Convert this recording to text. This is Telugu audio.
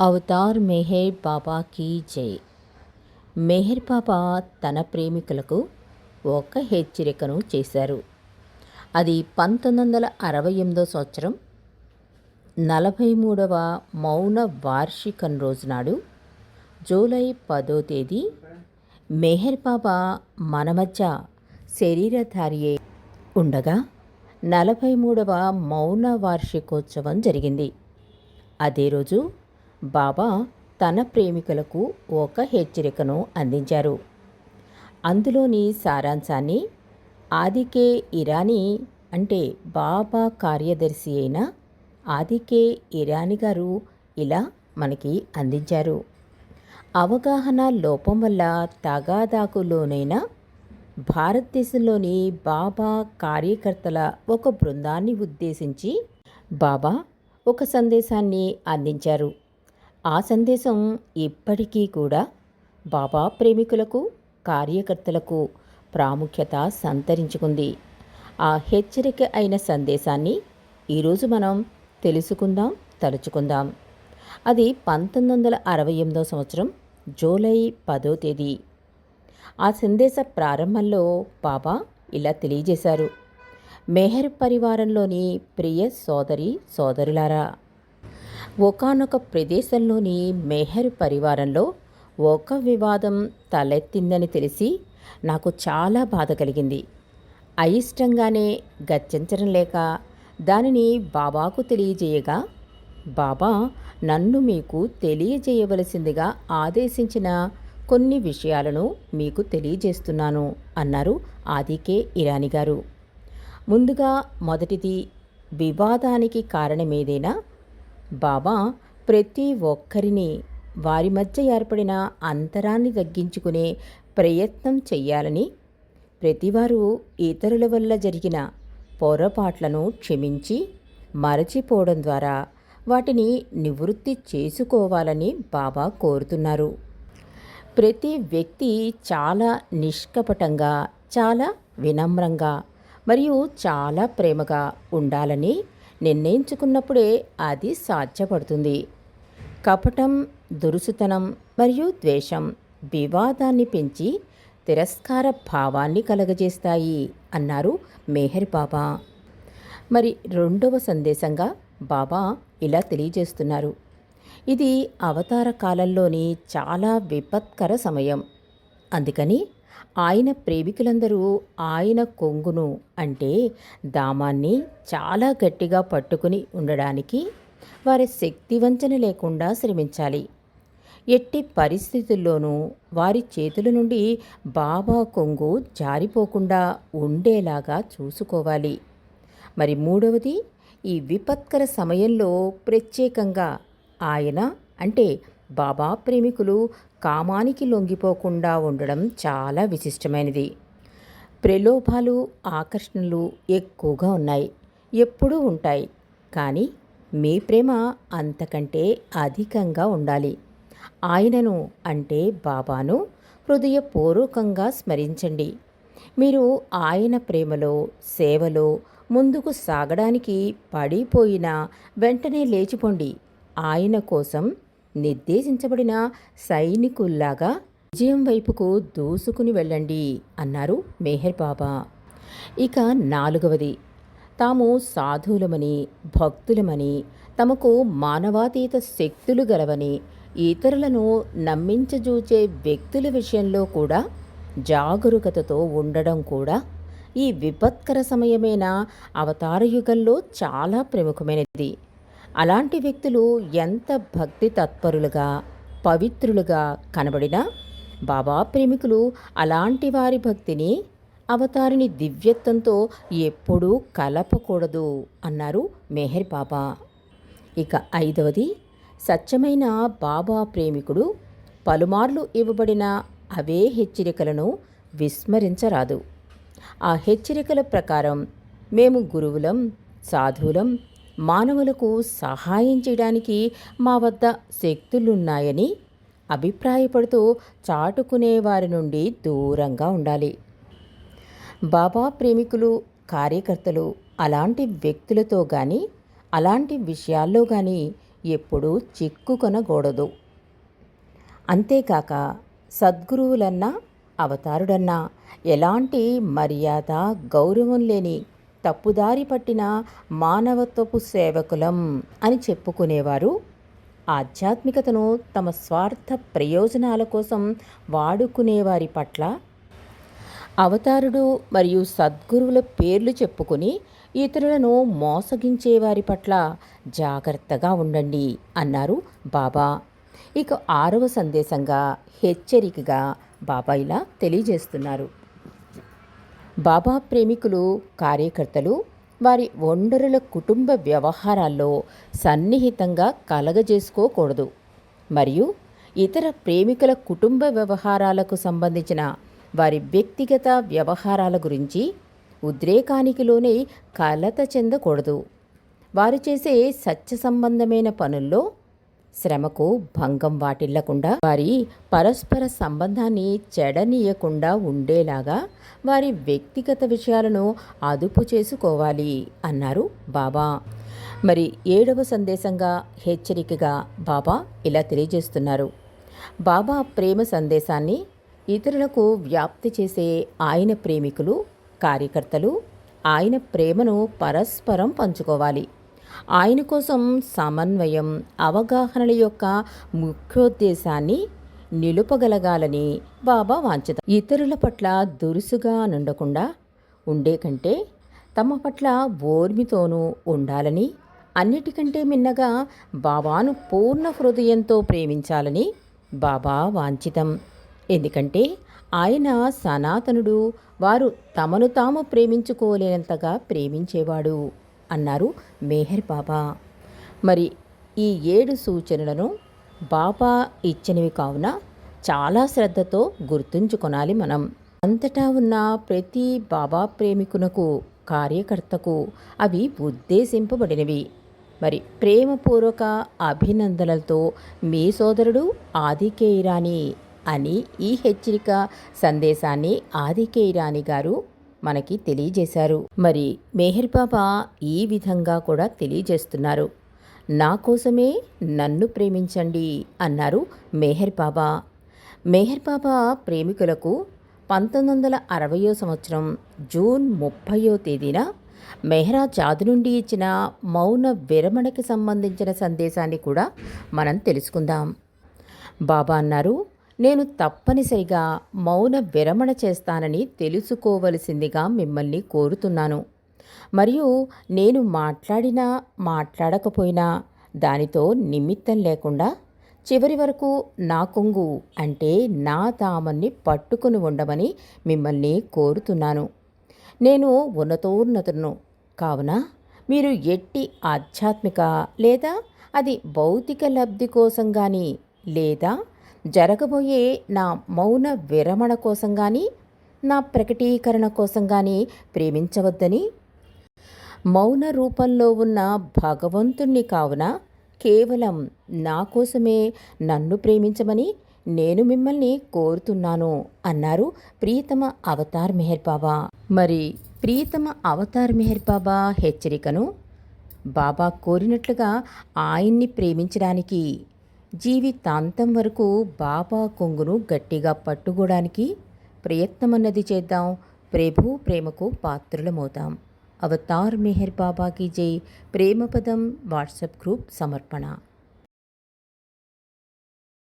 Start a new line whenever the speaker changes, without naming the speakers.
అవతార్ మెహర్ బాబా కీ జై. మెహర్ బాబా తన ప్రేమికులకు ఒక హెచ్చరికను చేశారు. అది పంతొమ్మిది వందల అరవై ఎనిమిదో సంవత్సరం నలభై మూడవ మౌన వార్షికం రోజునాడు జూలై పదో తేదీ మెహర్ బాబా మన మధ్య శరీరధారి ఉండగా నలభై మూడవ మౌన వార్షికోత్సవం జరిగింది. అదే రోజు బాబా తన ప్రేమికులకు ఒక హెచ్చరికను అందించారు. అందులోని సారాంశాన్ని ఆదికే ఇరానీ అంటే బాబా కార్యదర్శి అయిన ఆదికే ఇరానీ గారు ఇలా మనకి అందించారు. అవగాహన లోపం వల్ల తగాదాకులోనైన భారతదేశంలోని బాబా కార్యకర్తల ఒక బృందాన్ని ఉద్దేశించి బాబా ఒక సందేశాన్ని అందించారు. ఆ సందేశం ఇప్పటికీ కూడా బాబా ప్రేమికులకు కార్యకర్తలకు ప్రాముఖ్యత సంతరించుకుంది. ఆ హెచ్చరిక అయిన సందేశాన్ని ఈరోజు మనం తెలుసుకుందాం తలుచుకుందాం. అది పంతొమ్మిది వందల అరవై ఎనిమిదో సంవత్సరం జూలై పదో తేదీ. ఆ సందేశ ప్రారంభంలో బాబా ఇలా తెలియజేశారు. మెహర్ పరివారంలోని ప్రియ సోదరి సోదరులారా ఒకానొక ప్రదేశంలోని మెహర్ పరివారంలో ఒక వివాదం తలెత్తిందని తెలిసి నాకు చాలా బాధ కలిగింది. అయిష్టంగానే గచ్చంచడం లేక దానిని బాబాకు తెలియజేయగా బాబా నన్ను మీకు తెలియజేయవలసిందిగా ఆదేశించిన కొన్ని విషయాలను మీకు తెలియజేస్తున్నాను అన్నారు ఆదికే ఇరానీ గారు. ముందుగా మొదటిది వివాదానికి కారణమేదైనా బాబా ప్రతి ఒక్కరిని వారి మధ్య ఏర్పడిన అంతరాన్ని తగ్గించుకునే ప్రయత్నం చెయ్యాలని ప్రతివారు ఇతరుల వల్ల జరిగిన పొరపాట్లను క్షమించి మరచిపోవడం ద్వారా వాటిని నివృత్తి చేసుకోవాలని బాబా కోరుతున్నారు. ప్రతి వ్యక్తి చాలా నిష్కపటంగా చాలా వినమ్రంగా మరియు చాలా ప్రేమగా ఉండాలని నిర్ణయించుకున్నప్పుడే అది సాధ్యపడుతుంది. కపటం దురుసుతనం మరియు ద్వేషం వివాదాన్ని పెంచి తిరస్కార భావాన్ని కలగజేస్తాయి అన్నారు మేహర్ బాబా. మరి రెండవ సందేశంగా బాబా ఇలా తెలియజేస్తున్నారు. ఇది అవతార కాలంలోని చాలా విపత్కర సమయం. అందుకని ఆయన ప్రేమికులందరూ ఆయన కొంగును అంటే దామాన్ని చాలా గట్టిగా పట్టుకుని ఉండడానికి వారి శక్తి వంచన లేకుండా శ్రమించాలి. ఎట్టి పరిస్థితుల్లోనూ వారి చేతుల నుండి బాబా కొంగు జారిపోకుండా ఉండేలాగా చూసుకోవాలి. మరి మూడవది ఈ విపత్కర సమయంలో ప్రత్యేకంగా ఆయన అంటే బాబా ప్రేమికులు కామానికి లొంగిపోకుండా ఉండడం చాలా విశిష్టమైనది. ప్రలోభాలు ఆకర్షణలు ఎక్కువగా ఉన్నాయి. ఎప్పుడూ ఉంటాయి. కానీ మీ ప్రేమ అంతకంటే అధికంగా ఉండాలి. ఆయనను అంటే బాబాను హృదయపూర్వకంగా స్మరించండి. మీరు ఆయన ప్రేమలో సేవలో ముందుకు సాగడానికి పడిపోయిన వెంటనే లేచిపోండి. ఆయన కోసం నిర్దేశించబడిన సైనికుల్లాగా విజయం వైపుకు దూసుకుని వెళ్ళండి అన్నారు మెహర్ బాబా. ఇక నాలుగవది. తాము సాధువులమని భక్తులమని తమకు మానవాతీత శక్తులు గలవని ఇతరులను నమ్మించజూచే వ్యక్తుల విషయంలో కూడా జాగరూకతతో ఉండడం కూడా ఈ విపత్కర సమయమైన? అవతారయుగంలో చాలా ప్రముఖమైనది. అలాంటి వ్యక్తులు ఎంత భక్తి తత్పరులుగా పవిత్రులుగా కనబడినా బాబా ప్రేమికులు అలాంటి వారి భక్తిని అవతారిని దివ్యత్వంతో ఎప్పుడూ కలపకూడదు అన్నారు మెహర్ బాబా. ఇక ఐదవది సత్యమైన బాబా ప్రేమికుడు పలుమార్లు ఇవ్వబడిన అవే హెచ్చరికలను విస్మరించరాదు. ఆ హెచ్చరికల ప్రకారం మేము గురువులం సాధువులం మానవులకు సహాయం చేయడానికి మా వద్ద శక్తులున్నాయని అభిప్రాయపడుతూ చాటుకునే వారి నుండి దూరంగా ఉండాలి. బాబా ప్రేమికులు కార్యకర్తలు అలాంటి వ్యక్తులతో కానీ అలాంటి విషయాల్లో కానీ ఎప్పుడూ చిక్కుకొనకూడదు. అంతేకాక సద్గురువులన్నా అవతారుడన్నా ఎలాంటి మర్యాద గౌరవం లేని తప్పుదారి పట్టిన మానవత్వపు సేవకులం అని చెప్పుకునేవారు. ఆధ్యాత్మికతను తమ స్వార్థ ప్రయోజనాల కోసం వాడుకునేవారి పట్ల అవతారుడు మరియు సద్గురువుల పేర్లు చెప్పుకుని ఇతరులను మోసగించేవారి పట్ల జాగ్రత్తగా ఉండండి అన్నారు బాబా. ఇక ఆరవ సందేశంగా హెచ్చరికగా బాబా ఇలా తెలియజేస్తున్నారు. బాబా ప్రేమికులు కార్యకర్తలు వారి ఒండరుల కుటుంబ వ్యవహారాల్లో సన్నిహితంగా కలగజేసుకోకూడదు. మరియు ఇతర ప్రేమికుల కుటుంబ వ్యవహారాలకు సంబంధించిన వారి వ్యక్తిగత వ్యవహారాల గురించి ఉద్రేకానికి లోనే కలత చెందకూడదు. వారు చేసే సత్య సంబంధమైన పనుల్లో శ్రమకు భంగం వాటిల్లకుండా వారి పరస్పర సంబంధాన్ని చెడనీయకుండా ఉండేలాగా వారి వ్యక్తిగత విషయాలను అదుపు చేసుకోవాలి అన్నారు బాబా. మరి ఏడవ సందేశంగా హెచ్చరికగా బాబా ఇలా తెలియజేస్తున్నారు. బాబా ప్రేమ సందేశాన్ని ఇతరులకు వ్యాప్తి చేసే ఆయన ప్రేమికులు కార్యకర్తలు ఆయన ప్రేమను పరస్పరం పంచుకోవాలి. ఆయన కోసం సమన్వయం అవగాహనల యొక్క ముఖ్యోద్దేశాన్ని నిలుపగలగాలని బాబా వాంఛత. ఇతరుల పట్ల దురుసుగా నుండకుండా ఉండే కంటే తమ పట్ల ఓర్మితోనూ ఉండాలని అన్నిటికంటే మిన్నగా బాబాను పూర్ణ హృదయంతో ప్రేమించాలని బాబా వాంఛితం. ఎందుకంటే ఆయన సనాతనుడు వారు తమను తాము ప్రేమించుకోలేనంతగా ప్రేమించేవాడు. అన్నారు మేహర్ బాబా. మరి ఈ ఏడు సూచనలను బాబా ఇచ్చినవి కావున చాలా శ్రద్ధతో గుర్తుంచుకొనాలి మనం. అంతటా ఉన్న ప్రతి బాబా ప్రేమికునకు కార్యకర్తకు అవి ఉద్దేశింపబడినవి. మరి ప్రేమపూర్వక అభినందనలతో మీ సోదరుడు ఆదికే అని ఈ హెచ్చరిక సందేశాన్ని ఆదికే గారు మనకి తెలియజేశారు. మరి మెహర్ బాబా ఈ విధంగా కూడా తెలియజేస్తున్నారు. నా కోసమే నన్ను ప్రేమించండి అన్నారు మెహర్ బాబా. మెహర్ బాబా ప్రేమికులకు పంతొమ్మిది వందల అరవయో సంవత్సరం జూన్ ముప్పయో తేదీన మెహరాజాద్ నుండి ఇచ్చిన మౌన విరమణకి సంబంధించిన సందేశాన్ని కూడా మనం తెలుసుకుందాం. బాబా అన్నారు నేను తప్పనిసరిగా మౌన విరమణ చేస్తానని తెలుసుకోవలసిందిగా మిమ్మల్ని కోరుతున్నాను. మరియు నేను మాట్లాడినా మాట్లాడకపోయినా దానితో నిమిత్తం లేకుండా చివరి వరకు నా కొంగు అంటే నా తామన్ని పట్టుకుని ఉండమని మిమ్మల్ని కోరుతున్నాను. నేను ఉన్నతోన్నతును కావున మీరు ఎట్టి ఆధ్యాత్మిక లేదా అది భౌతిక లబ్ధి కోసం కానీ లేదా జరగబోయే నా మౌన విరమణ కోసం కానీ నా ప్రకటీకరణ కోసం కానీ ప్రేమించవద్దని? మౌన రూపంలో ఉన్న భగవంతుణ్ణి కావున కేవలం నా కోసమే నన్ను ప్రేమించమని నేను మిమ్మల్ని కోరుతున్నాను అన్నారు ప్రీతమ అవతార్ మెహర్ బాబా. మరి ప్రీతమ అవతార్ మెహర్ బాబా హెచ్చరికను బాబా కోరినట్లుగా ఆయన్ని ప్రేమించడానికి జీవితాంతం వరకు బాబా కొంగును గట్టిగా పట్టుకోవడానికి ప్రయత్నమన్నది చేద్దాం. ప్రభు ప్రేమకు పాత్రలమవుతాం. అవతార్ మెహర్ బాబాకి జై. ప్రేమపదం వాట్సాప్ గ్రూప్ సమర్పణ.